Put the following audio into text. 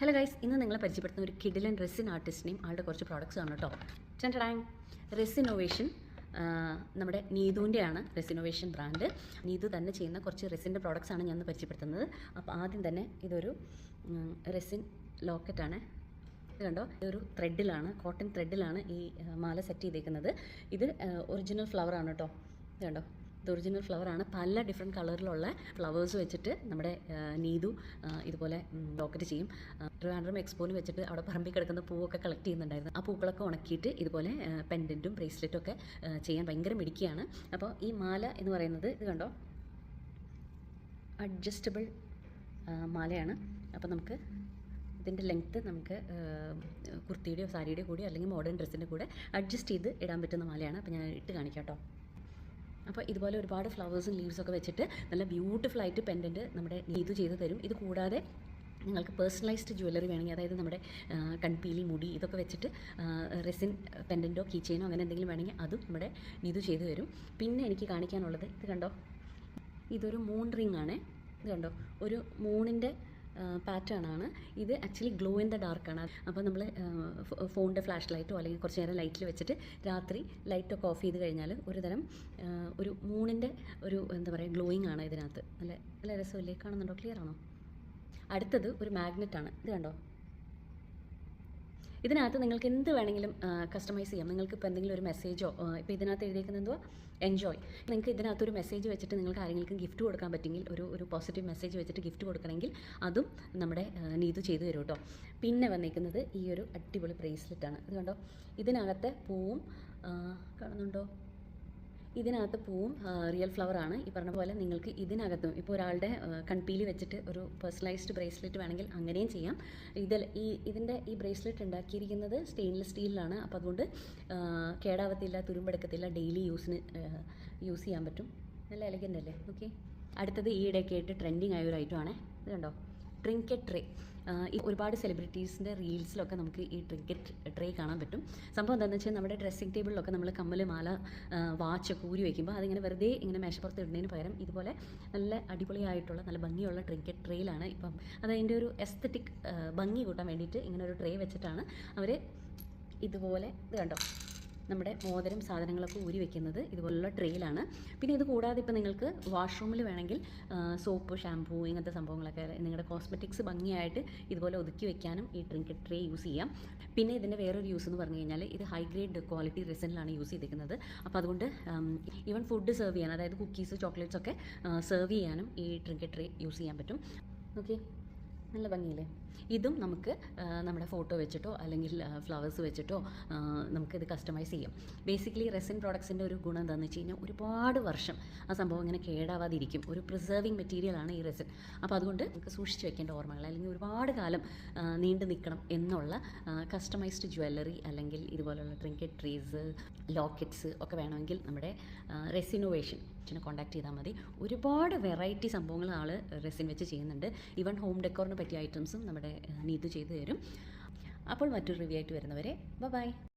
Hello guys ഇന്ന് നിങ്ങളെ പരിചയപ്പെടുത്തുന്ന ഒരു കിഡിലൻ റെസിൻ ആർട്ടിസ്റ്റിനെയും ആളുടെ കുറച്ച് പ്രോഡക്റ്റ്സ് ആണ് കേട്ടോ ചെണ്ടടാങ് റെസിനോവേഷൻ നമ്മുടെ നീതുവിന്റെയാണ് റെസിനോവേഷൻ ബ്രാൻഡ് നീതു തന്നെ ചെയ്യുന്ന കുറച്ച് റെസിന്റെ പ്രോഡക്റ്റ്സ് ആണ് ഞാൻ പരിചയപ്പെടുത്തുന്നത്. അപ്പോൾ ആദ്യം തന്നെ ഇതൊരു റെസിൻ ലോക്കറ്റാണ് ഇത് കണ്ടോ? ഇതൊരു ത്രെഡിലാണ് കോട്ടൺ ത്രെഡിലാണ് ഈ മാല സെറ്റ് ചെയ്തേക്കുന്നത്. ഇത് ഒറിജിനൽ ഫ്ലവർ ആണ് കേട്ടോ ഇത് കണ്ടോ? ഇത് ഒറിജിനൽ ഫ്ലവറാണ് പല ഡിഫറെന്റ് കളറിലുള്ള ഫ്ലവേഴ്സ് വെച്ചിട്ട് നമ്മുടെ നീതു ഇതുപോലെ ലോക്കറ്റ് ചെയ്യും. ട്രിവാൻഡ്രം എക്സ്പോയിൽ വെച്ചിട്ട് അവിടെ പറമ്പിൽ കിടക്കുന്ന പൂവൊക്കെ കളക്ട് ചെയ്യുന്നുണ്ടായിരുന്നു. ആ പൂക്കളൊക്കെ ഉണക്കിയിട്ട് ഇതുപോലെ പെൻഡന്റും ബ്രേസ്ലെറ്റും ഒക്കെ ചെയ്യാൻ ഭയങ്കര മിടിക്കുകയാണ് അപ്പോൾ ഈ മാല എന്ന് പറയുന്നത് ഇത് കണ്ടോ? അഡ്ജസ്റ്റബിൾ മാലയാണ്. അപ്പോൾ നമുക്ക് ഇതിന്റെ ലെങ്ത്ത് നമുക്ക് കുർത്തിയുടെയോ സാരിയുടെയോ കൂടി അല്ലെങ്കിൽ മോഡേൺ ഡ്രസ്സിന്റെ കൂടെ അഡ്ജസ്റ്റ് ചെയ്ത് ഇടാൻ പറ്റുന്ന മാലയാണ്. അപ്പോൾ ഞാൻ ഇട്ട് കാണിക്കാം കേട്ടോ. അപ്പോൾ ഇതുപോലെ ഒരുപാട് ഫ്ലവേഴ്സും ലീവ്സും ഒക്കെ വെച്ചിട്ട് നല്ല ബ്യൂട്ടിഫുൾ ആയിട്ട് പെൻഡന്റ് നമ്മുടെ നീതു ചെയ്ത് തരും. ഇത് കൂടാതെ നിങ്ങൾക്ക് പേഴ്സണലൈസ്ഡ് ജ്വല്ലറി വേണമെങ്കിൽ അതായത് നമ്മുടെ കൺപീലി മുടി ഇതൊക്കെ വെച്ചിട്ട് റെസിൻ പെൻഡന്റോ കീ ചെയിനോ അങ്ങനെ എന്തെങ്കിലും വേണമെങ്കിൽ അതും നമ്മുടെ ഇത് ചെയ്തു തരും. പിന്നെ എനിക്ക് കാണിക്കാനുള്ളത് ഇത് കണ്ടോ? ഇതൊരു മൂൺ റിംഗ് ആണ്. ഇത് കണ്ടോ? ഒരു മൂണിന്റെ പാറ്റേൺ ആണ് ഇത് ആക്ച്വലി ഗ്ലോ ഇൻ ദ ആണ് അപ്പോൾ നമ്മൾ ഫോണിന്റെ ഫ്ലാഷ് ലൈറ്റോ അല്ലെങ്കിൽ കുറച്ച് നേരം ലൈറ്റിൽ വെച്ചിട്ട് രാത്രി ലൈറ്റൊക്കെ ഓഫ് ചെയ്ത് കഴിഞ്ഞാൽ ഒരു തരം ഒരു മൂണിന്റെ ഒരു എന്താ പറയുക ഗ്ലോയിങ് ആണ് ഇതിനകത്ത്. നല്ല നല്ല രസമല്ലേ? കാണുന്നുണ്ടോ? ക്ലിയർ ആണോ? അടുത്തത് ഒരു മാഗ്നറ്റ് ആണ് ഇത് കണ്ടോ? ഇതിനകത്ത് നിങ്ങൾക്ക് എന്ത് വേണമെങ്കിലും കസ്റ്റമൈസ് ചെയ്യാം. നിങ്ങൾക്ക് ഇപ്പോൾ എന്തെങ്കിലും ഒരു മെസ്സേജോ ഇപ്പോൾ ഇതിനകത്ത് എഴുതിയിരിക്കുന്നത് എന്തോ എൻജോയ് നിങ്ങൾക്ക് ഇതിനകത്ത് ഒരു മെസ്സേജ് വെച്ചിട്ട് നിങ്ങൾക്ക് ആരെങ്കിലും ഗിഫ്റ്റ് കൊടുക്കാൻ പറ്റുമെങ്കിൽ ഒരു ഒരു പോസിറ്റീവ് മെസ്സേജ് വെച്ചിട്ട് ഗിഫ്റ്റ് കൊടുക്കണമെങ്കിൽ അതും നമ്മുടെ നീതു ചെയ്തു തരും കേട്ടോ. പിന്നെ വന്നിരിക്കുന്നത് ഈ ഒരു അടിപൊളി ബ്രേസ്ലെറ്റ് ആണ്. ഇത് കണ്ടോ? ഇതിനകത്തെ പൂവും കാണുന്നുണ്ടോ? ഇതിനകത്ത് പൂവും റിയൽ ഫ്ലവർ ആണ്. ഈ പറഞ്ഞ പോലെ നിങ്ങൾക്ക് ഇതിനകത്തും ഇപ്പോൾ ഒരാളുടെ കൺപീലി വെച്ചിട്ട് ഒരു പേഴ്സണലൈസ്ഡ് ബ്രേസ്ലെറ്റ് വേണമെങ്കിൽ അങ്ങനെയും ചെയ്യാം. ഇതിൽ ഈ ഇതിന്റെ ഈ ബ്രേസ്ലെറ്റ് ഉണ്ടാക്കിയിരിക്കുന്നത് സ്റ്റെയിൻലെസ് സ്റ്റീലിലാണ് അപ്പോൾ അതുകൊണ്ട് കേടാവത്തില്ല തുരുമ്പെടുക്കത്തില്ല ഡെയിലി യൂസിന് യൂസ് ചെയ്യാൻ പറ്റും. നല്ല എലഗന്റ് അല്ലേ? ഓക്കെ അടുത്തത് ഈയിടെയൊക്കെ ആയിട്ട് ട്രെൻഡിങ് ആയ ഒരു ഐറ്റമാണ് ഇത് കണ്ടോ? ട്രിങ്കറ്റ് ട്രേ ഒരുപാട് സെലിബ്രിറ്റീസിന്റെ റീൽസിലൊക്കെ നമുക്ക് ഈ ട്രിങ്കറ്റ് ട്രേ കാണാൻ പറ്റും. സംഭവം എന്താണെന്ന് വെച്ചാൽ നമ്മുടെ ഡ്രസ്സിംഗ് ടേബിളിലൊക്കെ നമ്മൾ കമ്മൽ മാല വാച്ചൊക്കെ ഊരി വയ്ക്കുമ്പോൾ അതിങ്ങനെ വെറുതെ ഇങ്ങനെ മേശപ്പുറത്ത് ഇടുന്നതിന് പകരം ഇതുപോലെ നല്ല അടിപൊളിയായിട്ടുള്ള നല്ല ഭംഗിയുള്ള ട്രിങ്കറ്റ് ട്രേയിലാണ് ഇപ്പം. അതതിന്റെ ഒരു എസ്തറ്റിക് ഭംഗി കൂട്ടാൻ വേണ്ടിയിട്ട് ഇങ്ങനെ ഒരു ട്രേ വെച്ചിട്ടാണ് അവർ ഇതുപോലെ ഇത് കണ്ടോ? നമ്മുടെ മോതിരം സാധനങ്ങളൊക്കെ ഊരി വെക്കുന്നത് ഇതുപോലുള്ള ട്രേയിലാണ്. പിന്നെ ഇത് കൂടാതെ ഇപ്പോൾ നിങ്ങൾക്ക് വാഷ്റൂമിൽ വേണമെങ്കിൽ സോപ്പ് ഷാമ്പൂ ഇങ്ങനത്തെ സംഭവങ്ങളൊക്കെ നിങ്ങളുടെ കോസ്മെറ്റിക്സ് ഭംഗിയായിട്ട് ഇതുപോലെ ഒതുക്കി വെക്കാനും ഈ ഡ്രിങ്ക് ട്രേ യൂസ് ചെയ്യാം. പിന്നെ ഇതിന്റെ വേറൊരു യൂസ് എന്ന് പറഞ്ഞു കഴിഞ്ഞാൽ ഇത് ഹൈ ഗ്രേഡ് ക്വാളിറ്റി റെസിനിലാണ് യൂസ് ചെയ്തിരിക്കുന്നത്. അപ്പോൾ അതുകൊണ്ട് ഈവൻ ഫുഡ് സെർവ് ചെയ്യാൻ അതായത് കുക്കീസ് ചോക്ലേറ്റ്സ് ഒക്കെ സെർവ് ചെയ്യാനും ഈ ഡ്രിങ്ക് ട്രേ യൂസ് ചെയ്യാൻ പറ്റും. ഓക്കെ നല്ല ഭംഗിയില്ലേ? ഇതും നമുക്ക് നമ്മുടെ ഫോട്ടോ വെച്ചിട്ടോ അല്ലെങ്കിൽ ഫ്ലവേഴ്സ് വെച്ചിട്ടോ നമുക്കിത് കസ്റ്റമൈസ് ചെയ്യാം. ബേസിക്കലി റെസിൻ പ്രോഡക്ട്സിന്റെ ഒരു ഗുണം എന്താണെന്ന് വെച്ച് കഴിഞ്ഞാൽ ഒരുപാട് വർഷം ആ സംഭവം ഇങ്ങനെ കേടാവാതിരിക്കും. ഒരു പ്രിസർവിങ് മെറ്റീരിയലാണ് ഈ റെസിൻ അപ്പോൾ അതുകൊണ്ട് നമുക്ക് സൂക്ഷിച്ച് വെക്കേണ്ട ഓർമ്മകൾ അല്ലെങ്കിൽ ഒരുപാട് കാലം നീണ്ടു നിൽക്കണം എന്നുള്ള കസ്റ്റമൈസ്ഡ് ജ്വല്ലറി അല്ലെങ്കിൽ ഇതുപോലുള്ള ട്രിങ്കറ്റ് ട്രീസ് ലോക്കറ്റ്സ് ഒക്കെ വേണമെങ്കിൽ നമ്മുടെ റെസിനോവേഷൻ കോൺടാക്ട് ചെയ്താൽ മതി. ഒരുപാട് വെറൈറ്റി സംഭവങ്ങൾ ആൾ റെസിൻ വെച്ച് ചെയ്യുന്നുണ്ട്. ഈവൻ ഹോം ഡെക്കോറിന് പറ്റിയ ഐറ്റംസും നമ്മുടെ ആ, നീതു ചെയ്തു തരും. അപ്പോൾ മറ്റൊരു റിവ്യൂ ആയിട്ട് വരുന്നവരെ ബൈ